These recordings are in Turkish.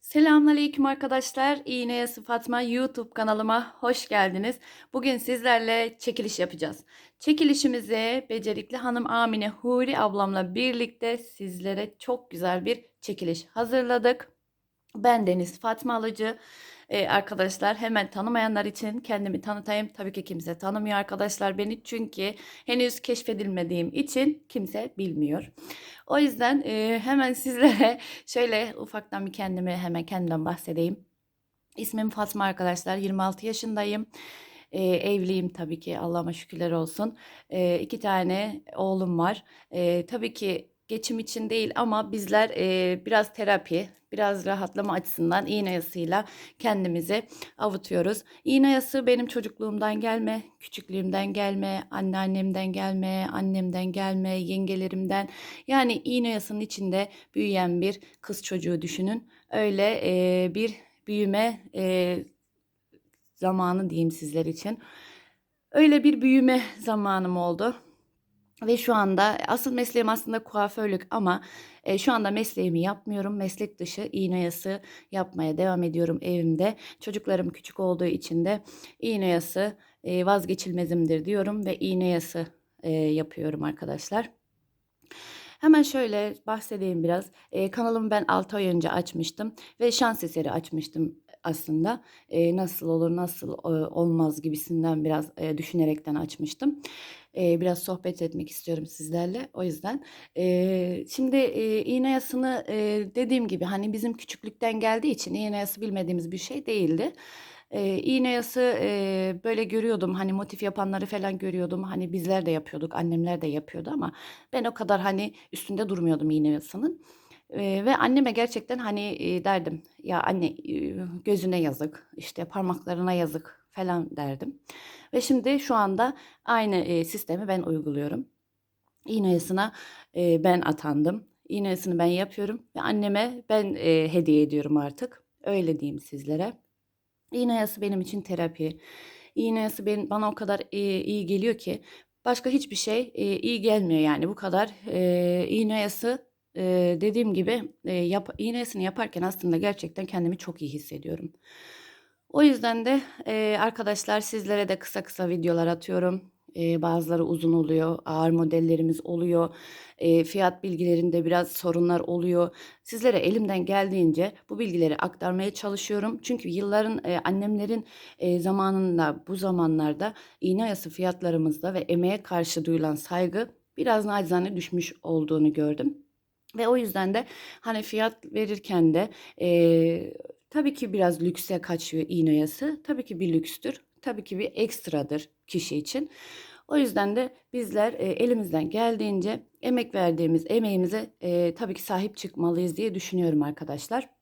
Selamünaleyküm arkadaşlar. İğne Yası Fatma YouTube kanalıma hoş geldiniz. Bugün sizlerle çekiliş yapacağız. Çekilişimize becerikli hanım Amine Huri ablamla birlikte sizlere çok güzel bir çekiliş hazırladık. Ben Deniz Fatma Alıcı. Ee, arkadaşlar hemen tanımayanlar için kendimi tanıtayım. Tabii ki kimse tanımıyor arkadaşlar beni çünkü henüz keşfedilmediğim için kimse bilmiyor. O yüzden e, hemen sizlere şöyle ufaktan bir kendimi hemen kendimden bahsedeyim. İsmim Fatma arkadaşlar. 26 yaşındayım. E, evliyim tabii ki. Allah'ıma şükürler olsun. E, iki tane oğlum var. E, tabii ki geçim için değil ama bizler e, biraz terapi, biraz rahatlama açısından iğne yasıyla kendimizi avutuyoruz. İğne yası benim çocukluğumdan gelme, küçüklüğümden gelme, anneannemden gelme, annemden gelme, yengelerimden. Yani iğne yasının içinde büyüyen bir kız çocuğu düşünün. Öyle e, bir büyüme e, zamanı diyeyim sizler için. Öyle bir büyüme zamanım oldu. Ve şu anda asıl mesleğim aslında kuaförlük ama e, şu anda mesleğimi yapmıyorum. Meslek dışı iğne yası yapmaya devam ediyorum evimde. Çocuklarım küçük olduğu için de iğne yası e, vazgeçilmezimdir diyorum ve iğne yası e, yapıyorum arkadaşlar. Hemen şöyle bahsedeyim biraz. E, kanalımı ben 6 ay önce açmıştım ve şans eseri açmıştım aslında. E, nasıl olur nasıl e, olmaz gibisinden biraz e, düşünerekten açmıştım. E, biraz sohbet etmek istiyorum sizlerle. O yüzden. E, şimdi e, iğne yasını e, dediğim gibi hani bizim küçüklükten geldiği için iğne yası bilmediğimiz bir şey değildi. E, iğne yası e, böyle görüyordum hani motif yapanları falan görüyordum hani bizler de yapıyorduk annemler de yapıyordu ama ben o kadar hani üstünde durmuyordum iğne yasının. Ve anneme gerçekten hani derdim ya anne gözüne yazık işte parmaklarına yazık falan derdim. Ve şimdi şu anda aynı sistemi ben uyguluyorum. İğne ben atandım. İğne ben yapıyorum ve anneme ben hediye ediyorum artık. Öyle diyeyim sizlere. İğne benim için terapi. İğne benim, bana o kadar iyi geliyor ki başka hiçbir şey iyi gelmiyor yani bu kadar. E, e, dediğim gibi e, yap, iğne yasını yaparken aslında gerçekten kendimi çok iyi hissediyorum. O yüzden de e, arkadaşlar sizlere de kısa kısa videolar atıyorum. E, bazıları uzun oluyor, ağır modellerimiz oluyor. E, fiyat bilgilerinde biraz sorunlar oluyor. Sizlere elimden geldiğince bu bilgileri aktarmaya çalışıyorum. Çünkü yılların e, annemlerin e, zamanında bu zamanlarda iğne yası fiyatlarımızda ve emeğe karşı duyulan saygı biraz nacizane düşmüş olduğunu gördüm. Ve o yüzden de hani fiyat verirken de e, tabii ki biraz lükse kaçıyor iğne. Tabii ki bir lükstür. Tabii ki bir ekstradır kişi için. O yüzden de bizler e, elimizden geldiğince emek verdiğimiz emeğimize e, tabii ki sahip çıkmalıyız diye düşünüyorum arkadaşlar.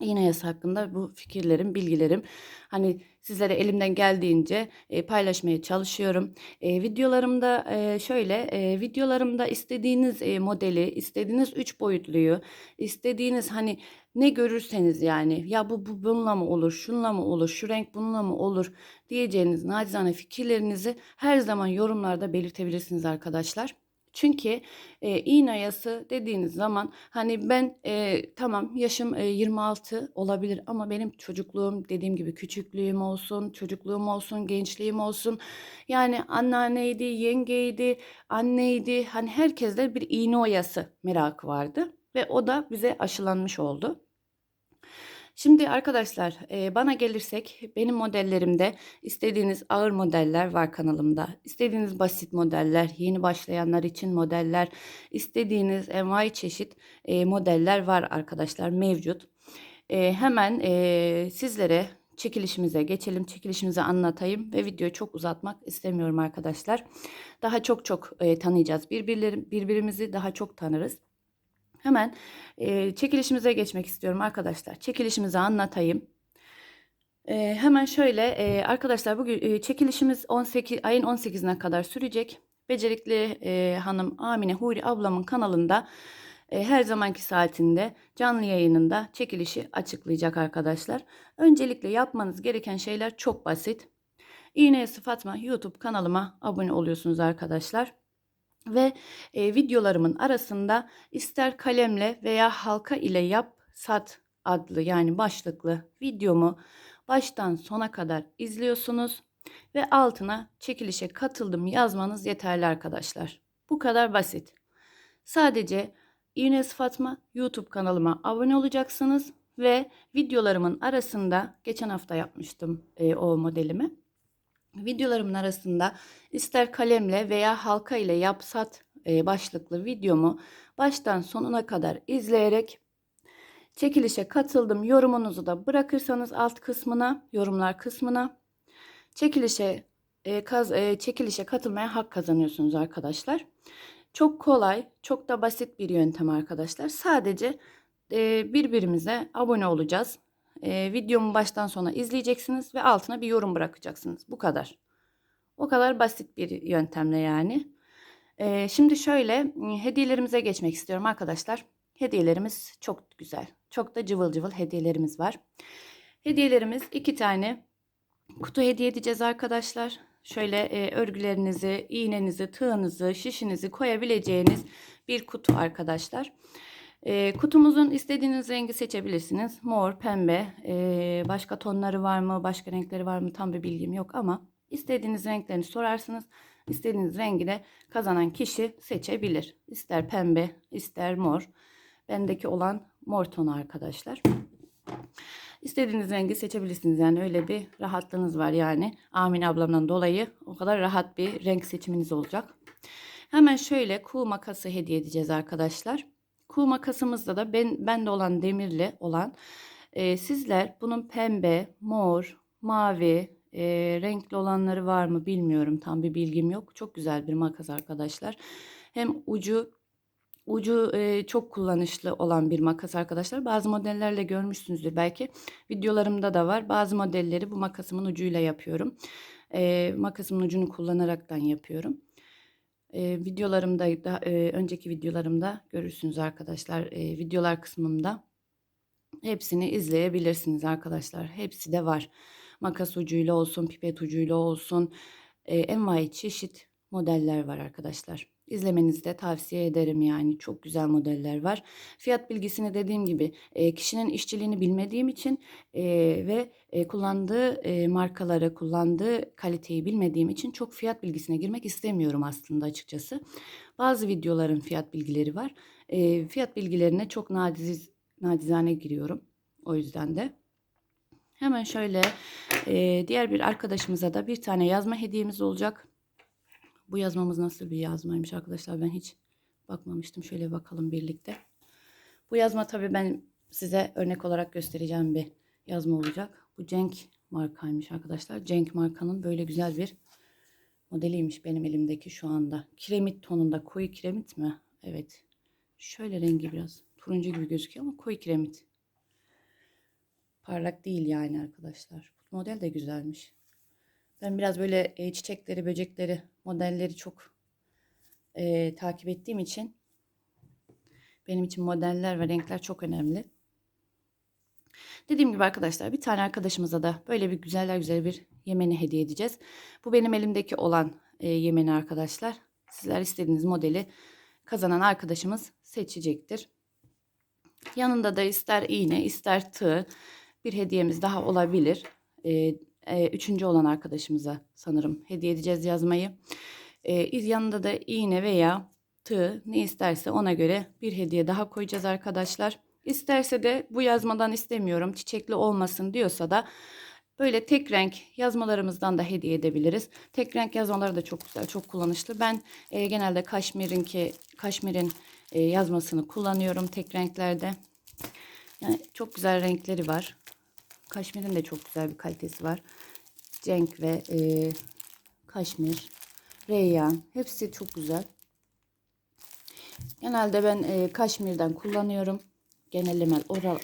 İğne yasa hakkında bu fikirlerim, bilgilerim hani sizlere elimden geldiğince e, paylaşmaya çalışıyorum. E, videolarımda e, şöyle, e, videolarımda istediğiniz e, modeli, istediğiniz üç boyutluyu, istediğiniz hani ne görürseniz yani ya bu, bu bununla mı olur, şunla mı olur, şu renk bununla mı olur diyeceğiniz nacizane fikirlerinizi her zaman yorumlarda belirtebilirsiniz arkadaşlar. Çünkü e, iğne dediğiniz zaman hani ben e, tamam yaşım e, 26 olabilir ama benim çocukluğum dediğim gibi küçüklüğüm olsun, çocukluğum olsun, gençliğim olsun. Yani anneanneydi, yengeydi, anneydi. Hani herkeste bir iğne oyası merakı vardı ve o da bize aşılanmış oldu. Şimdi arkadaşlar e, bana gelirsek benim modellerimde istediğiniz ağır modeller var kanalımda. İstediğiniz basit modeller, yeni başlayanlar için modeller, istediğiniz envai çeşit e, modeller var arkadaşlar mevcut. E, hemen sizlere çekilişimize geçelim. Çekilişimizi anlatayım ve videoyu çok uzatmak istemiyorum arkadaşlar. Daha çok çok tanıyacağız. Birbirleri, birbirimizi daha çok tanırız. Hemen e, çekilişimize geçmek istiyorum arkadaşlar. Çekilişimizi anlatayım. E, hemen şöyle e, arkadaşlar bugün e, çekilişimiz 18 ayın 18'ine kadar sürecek. Becerikli e, hanım Amine Huri ablamın kanalında e, her zamanki saatinde canlı yayınında çekilişi açıklayacak arkadaşlar. Öncelikle yapmanız gereken şeyler çok basit. İğneyası Fatma YouTube kanalıma abone oluyorsunuz arkadaşlar. Ve e, videolarımın arasında ister kalemle veya halka ile yap, sat adlı yani başlıklı videomu baştan sona kadar izliyorsunuz ve altına çekilişe katıldım yazmanız yeterli arkadaşlar. Bu kadar basit. Sadece İğnesi Fatma YouTube kanalıma abone olacaksınız ve videolarımın arasında geçen hafta yapmıştım e, o modelimi. Videolarımın arasında ister kalemle veya halka ile yapsat e, başlıklı videomu baştan sonuna kadar izleyerek çekilişe katıldım yorumunuzu da bırakırsanız alt kısmına yorumlar kısmına çekilişe e, kaz, e, çekilişe katılmaya hak kazanıyorsunuz arkadaşlar. Çok kolay, çok da basit bir yöntem arkadaşlar. Sadece birbirimize abone olacağız. E, videomu baştan sona izleyeceksiniz ve altına bir yorum bırakacaksınız. Bu kadar. O kadar basit bir yöntemle yani. E, şimdi şöyle hediyelerimize geçmek istiyorum arkadaşlar. Hediyelerimiz çok güzel. Çok da cıvıl cıvıl hediyelerimiz var. Hediyelerimiz iki tane kutu hediye edeceğiz arkadaşlar. Şöyle e, örgülerinizi, iğnenizi, tığınızı, şişinizi koyabileceğiniz bir kutu arkadaşlar. E, kutumuzun istediğiniz rengi seçebilirsiniz. Mor, pembe, e, başka tonları var mı, başka renkleri var mı tam bir bilgim yok ama istediğiniz renklerini sorarsınız. İstediğiniz rengi de kazanan kişi seçebilir. İster pembe, ister mor. Bendeki olan mor tonu arkadaşlar. İstediğiniz rengi seçebilirsiniz. Yani öyle bir rahatlığınız var yani. Amin ablamdan dolayı o kadar rahat bir renk seçiminiz olacak. Hemen şöyle kuğu makası hediye edeceğiz arkadaşlar. Kuğu makasımızda da ben bende olan demirli olan e, sizler bunun pembe, mor, mavi, e, renkli olanları var mı bilmiyorum. Tam bir bilgim yok. Çok güzel bir makas arkadaşlar. Hem ucu Ucu e, çok kullanışlı olan bir makas arkadaşlar. Bazı modellerle görmüşsünüzdür belki. Videolarımda da var. Bazı modelleri bu makasımın ucuyla yapıyorum. E, makasımın ucunu kullanaraktan yapıyorum. E, videolarımda da e, önceki videolarımda görürsünüz arkadaşlar. E, videolar kısmında hepsini izleyebilirsiniz arkadaşlar. Hepsi de var. Makas ucuyla olsun, pipet ucuyla olsun. E, envai çeşit modeller var arkadaşlar. İzlemenizi de tavsiye ederim yani çok güzel modeller var. Fiyat bilgisini dediğim gibi e, kişinin işçiliğini bilmediğim için e, ve e, kullandığı e, markaları, kullandığı kaliteyi bilmediğim için çok fiyat bilgisine girmek istemiyorum aslında açıkçası. Bazı videoların fiyat bilgileri var. Fiyat bilgilerine çok nadiz, nadizane giriyorum. O yüzden de. Hemen şöyle diğer bir arkadaşımıza da bir tane yazma hediyemiz olacak. Bu yazmamız nasıl bir yazmaymış arkadaşlar ben hiç bakmamıştım. Şöyle bakalım birlikte. Bu yazma tabii ben size örnek olarak göstereceğim bir yazma olacak. Bu Cenk markaymış arkadaşlar. Cenk markanın böyle güzel bir modeliymiş benim elimdeki şu anda. Kiremit tonunda koyu kiremit mi? Evet. Şöyle rengi biraz turuncu gibi gözüküyor ama koyu kiremit. Parlak değil yani arkadaşlar. Bu model de güzelmiş. Ben biraz böyle e, çiçekleri, böcekleri, modelleri çok e, takip ettiğim için benim için modeller ve renkler çok önemli. Dediğim gibi arkadaşlar bir tane arkadaşımıza da böyle bir güzeller güzel bir yemeni hediye edeceğiz. Bu benim elimdeki olan e, yemeni arkadaşlar. Sizler istediğiniz modeli kazanan arkadaşımız seçecektir. Yanında da ister iğne ister tığ bir hediyemiz daha olabilir. E, e, üçüncü olan arkadaşımıza sanırım hediye edeceğiz yazmayı. E, yanında da iğne veya tığ ne isterse ona göre bir hediye daha koyacağız arkadaşlar. İsterse de bu yazmadan istemiyorum çiçekli olmasın diyorsa da böyle tek renk yazmalarımızdan da hediye edebiliriz. Tek renk yazmaları da çok güzel, çok kullanışlı. Ben e, genelde Kaşmir'inki Kaşmir'in e, yazmasını kullanıyorum tek renklerde. Yani çok güzel renkleri var. Kaşmir'in de çok güzel bir kalitesi var. Cenk ve e, Kaşmir, Reyyan hepsi çok güzel. Genelde ben e, Kaşmir'den kullanıyorum. Genelleme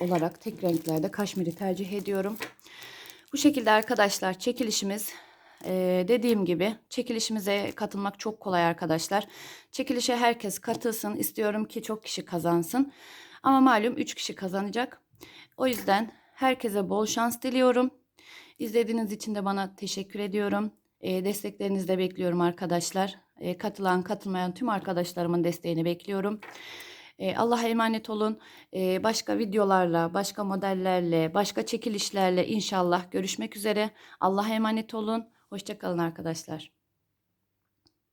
olarak tek renklerde Kaşmir'i tercih ediyorum. Bu şekilde arkadaşlar çekilişimiz ee, dediğim gibi çekilişimize katılmak çok kolay arkadaşlar. Çekilişe herkes katılsın. İstiyorum ki çok kişi kazansın. Ama malum 3 kişi kazanacak. O yüzden Herkese bol şans diliyorum. İzlediğiniz için de bana teşekkür ediyorum. E, desteklerinizi de bekliyorum arkadaşlar. E, katılan, katılmayan tüm arkadaşlarımın desteğini bekliyorum. E, Allah'a emanet olun. E, başka videolarla, başka modellerle, başka çekilişlerle inşallah görüşmek üzere. Allah'a emanet olun. Hoşçakalın arkadaşlar.